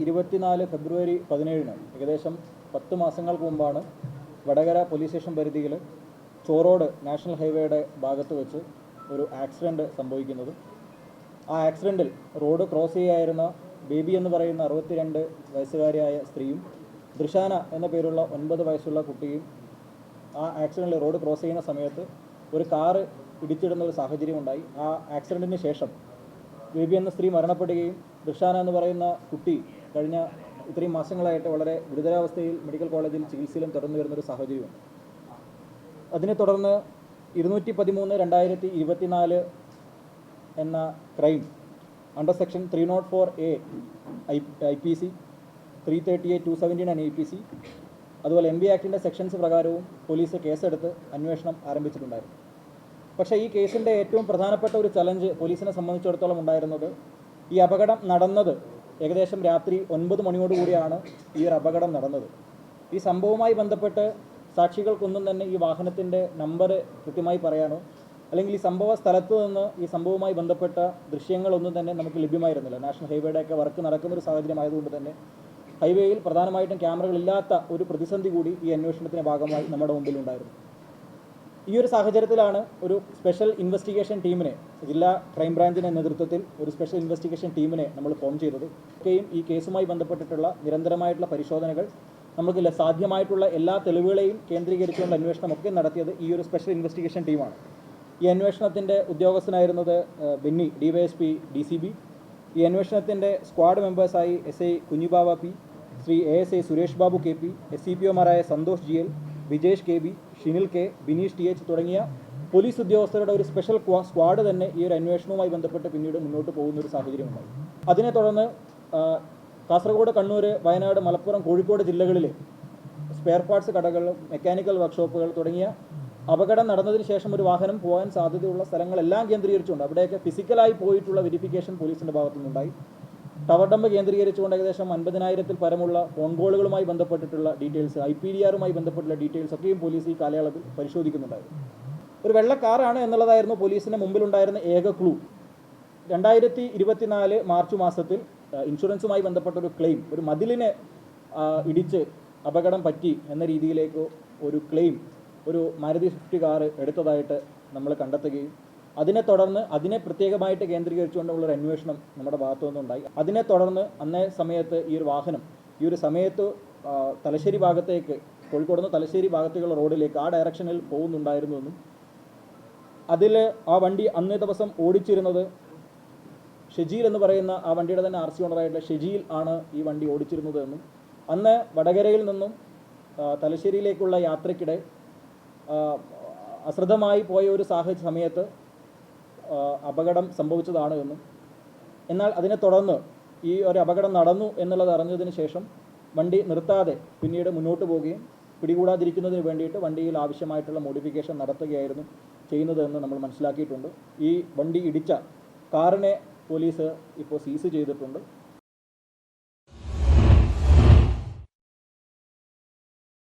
ഇരുപത്തിനാല് ഫെബ്രുവരി പതിനേഴിന് ഏകദേശം പത്ത് മാസങ്ങൾക്ക് മുമ്പാണ് വടകര പോലീസ് സ്റ്റേഷൻ പരിധിയിൽ ചോറോഡ് നാഷണൽ ഹൈവേയുടെ ഭാഗത്ത് വെച്ച് ഒരു ആക്സിഡന്റ് സംഭവിക്കുന്നത്. ആ ആക്സിഡന്റിൽ റോഡ് ക്രോസ് ചെയ്യായിരുന്ന ബേബി എന്ന് പറയുന്ന അറുപത്തിരണ്ട് വയസ്സുകാരിയായ സ്ത്രീയും ദൃശാന എന്ന പേരുള്ള ഒൻപത് വയസ്സുള്ള കുട്ടിയും ആ ആക്സിഡന്റിൽ റോഡ് ക്രോസ് ചെയ്യുന്ന സമയത്ത് ഒരു കാറ് ഇടിച്ചിടുന്ന ഒരു സാഹചര്യം ഉണ്ടായി ആ ആക്സിഡന്റിന് ശേഷം ബേബി എന്ന സ്ത്രീ മരണപ്പെടുകയും ദൃശാന എന്ന് പറയുന്ന കുട്ടി കഴിഞ്ഞ ഇത്രയും മാസങ്ങളായിട്ട് വളരെ ഗുരുതരാവസ്ഥയിൽ മെഡിക്കൽ കോളേജിൽ ചികിത്സയിലും തുടർന്നു വരുന്നൊരു സാഹചര്യമുണ്ട്. അതിനെ തുടർന്ന് ഇരുന്നൂറ്റി പതിമൂന്ന് രണ്ടായിരത്തി ഇരുപത്തിനാല് എന്ന crime under section three nought four A I I P C three thirty eight to seventeen and I P C അതുപോലെ എം ബി ആക്ടിന്റെ സെക്ഷൻസ് പ്രകാരവും പോലീസ് കേസെടുത്ത് അന്വേഷണം ആരംഭിച്ചിട്ടുണ്ടായിരുന്നു. പക്ഷേ ഈ കേസിന്റെ ഏറ്റവും പ്രധാനപ്പെട്ട ഒരു ചലഞ്ച് പോലീസിനെ സംബന്ധിച്ചിടത്തോളം ഉണ്ടായിരുന്നത് ഈ അപകടം നടന്നത് ഏകദേശം രാത്രി ഒൻപത് മണിയോടുകൂടിയാണ് ഈ ഒരു അപകടം നടന്നത്. ഈ സംഭവവുമായി ബന്ധപ്പെട്ട് സാക്ഷികൾക്കൊന്നും തന്നെ ഈ വാഹനത്തിന്റെ നമ്പർ കൃത്യമായി പറയാനോ അല്ലെങ്കിൽ ഈ സംഭവ സ്ഥലത്ത് നിന്ന് ഈ സംഭവവുമായി ബന്ധപ്പെട്ട ദൃശ്യങ്ങളൊന്നും തന്നെ നമുക്ക് ലഭ്യമായിരുന്നില്ല. നാഷണൽ ഹൈവേയുടെ ഒക്കെ വർക്ക് നടക്കുന്ന ഒരു സാഹചര്യം ആയതുകൊണ്ട് തന്നെ ഹൈവേയിൽ പ്രധാനമായിട്ടും ക്യാമറകളില്ലാത്ത ഒരു പ്രതിസന്ധി കൂടി ഈ അന്വേഷണത്തിന്റെ ഭാഗമായി നമ്മുടെ മുമ്പിലുണ്ടായിരുന്നു. ഈ ഒരു സാഹചര്യത്തിലാണ് ഒരു സ്പെഷ്യൽ ഇൻവെസ്റ്റിഗേഷൻ ടീമിനെ ജില്ലാ ക്രൈംബ്രാഞ്ചിന്റെ നേതൃത്വത്തിൽ ഒരു സ്പെഷ്യൽ ഇൻവെസ്റ്റിഗേഷൻ ടീമിനെ നമ്മൾ ഫോം ചെയ്തത്. ഒക്കെയും ഈ കേസുമായി ബന്ധപ്പെട്ടിട്ടുള്ള നിരന്തരമായിട്ടുള്ള പരിശോധനകൾ നമുക്ക് സാധ്യമായിട്ടുള്ള എല്ലാ തെളിവുകളെയും അന്വേഷണം ഒക്കെ നടത്തിയത് ഈ ഒരു സ്പെഷ്യൽ ഇൻവെസ്റ്റിഗേഷൻ ടീമാണ് ഈ അന്വേഷണത്തിന്റെ ഉദ്യോഗസ്ഥനായിരുന്നത് Binny Benny D Y S P D C B ഈ അന്വേഷണത്തിന്റെ squad മെമ്പേഴ്സായി S I Kunjibava P Sree A S I Suresh Babu K P S C P ഒമാരായ Santhosh G L Vijesh K B Shinil K Bineesh T H തുടങ്ങിയ police ഉദ്യോഗസ്ഥരുടെ ഒരു special squad തന്നെ ഈ ഒരു അന്വേഷണവുമായി ബന്ധപ്പെട്ട് പിന്നീട് മുന്നോട്ട് പോകുന്ന ഒരു സാഹചര്യമുണ്ടായി. അതിനെ തുടർന്ന് കാസർഗോഡ് കണ്ണൂർ വയനാട് മലപ്പുറം കോഴിക്കോട് ജില്ലകളിലെ സ്പെയർ പാർട്സ് കടകൾ മെക്കാനിക്കൽ വർക്ക്ഷോപ്പുകൾ തുടങ്ങിയ അപകടം നടന്നതിന് ശേഷം ഒരു വാഹനം പോകാൻ സാധ്യതയുള്ള സ്ഥലങ്ങളെല്ലാം കേന്ദ്രീകരിച്ചുകൊണ്ട് അവിടെയൊക്കെ ഫിസിക്കലായി പോയിട്ടുള്ള വെരിഫിക്കേഷൻ പോലീസിന്റെ ഭാഗത്തു നിന്നുണ്ടായി ടവർ ഡംപ് കേന്ദ്രീകരിച്ചുകൊണ്ട് ഏകദേശം അൻപതിനായിരത്തിൽ പരമുള്ള ഫോൺ കോളുകളുമായി ബന്ധപ്പെട്ടിട്ടുള്ള ഡീറ്റെയിൽസ് ഐ പി ഡി ആറുമായി ബന്ധപ്പെട്ടുള്ള ഡീറ്റെയിൽസ് ഒക്കെയും പോലീസ് ഈ കാലയളവിൽ പരിശോധിക്കുന്നുണ്ടായിരുന്നു. ഒരു വെള്ള കാറാണ് എന്നുള്ളതായിരുന്നു പോലീസിന് മുമ്പിലുണ്ടായിരുന്ന ഏക ക്ലൂ രണ്ടായിരത്തി ഇരുപത്തിനാല് മാർച്ച് മാസത്തിൽ ഇൻഷുറൻസുമായി ബന്ധപ്പെട്ട ഒരു ക്ലെയിം ഒരു മതിലിനെ ഇടിച്ച് അപകടം പറ്റി എന്ന രീതിയിലേക്ക് ഒരു ക്ലെയിം ഒരു മാരുതി സ്വിഫ്റ്റ് കാറ് എടുത്തതായിട്ട് നമ്മൾ കണ്ടെത്തുകയും അതിനെ തുടർന്ന് അതിനെ പ്രത്യേകമായിട്ട് കേന്ദ്രീകരിച്ചുകൊണ്ടുള്ള ഒരു അന്വേഷണം നമ്മുടെ ഭാഗത്തു നിന്നുണ്ടായി. അതിനെ തുടർന്ന് അന്നേ സമയത്ത് ഈ ഒരു വാഹനം ഈ ഒരു സമയത്ത് തലശ്ശേരി ഭാഗത്തേക്ക് കോഴിക്കോട് നിന്ന് തലശ്ശേരി ഭാഗത്തേക്കുള്ള റോഡിലേക്ക് ആ ഡയറക്ഷനിൽ പോകുന്നുണ്ടായിരുന്നുവെന്നും അതിൽ ആ വണ്ടി അന്നേ ദിവസം ഓടിച്ചിരുന്നത് ഷെജീൽ എന്ന് പറയുന്ന ആ വണ്ടിയുടെ തന്നെ ആർ സി ഓണറായിട്ടുള്ള ഷെജീൽ ആണ് ഈ വണ്ടി ഓടിച്ചിരുന്നത് എന്നും അന്ന് വടകരയിൽ നിന്നും തലശ്ശേരിയിലേക്കുള്ള യാത്രയ്ക്കിടെ അശ്രദ്ധമായി പോയ ഒരു സാഹചര്യ സമയത്ത് അപകടം സംഭവിച്ചതാണ് എന്നും. എന്നാൽ അതിനെ തുടർന്ന് ഈ ഒരു അപകടം നടന്നു എന്നുള്ളത് അറിഞ്ഞതിന് ശേഷം വണ്ടി നിർത്താതെ പിന്നീട് മുന്നോട്ട് പോവുകയും പിടികൂടാതിരിക്കുന്നതിന് വേണ്ടിയിട്ട് വണ്ടിയിൽ ആവശ്യമായിട്ടുള്ള മോഡിഫിക്കേഷൻ നടത്തുകയായിരുന്നു ചെയ്യുന്നതെന്ന് നമ്മൾ മനസ്സിലാക്കിയിട്ടുണ്ട്. ഈ വണ്ടി ഇടിച്ച കാറിനെ പോലീസ് ഇപ്പോൾ സീസ് ചെയ്തിട്ടുണ്ട്.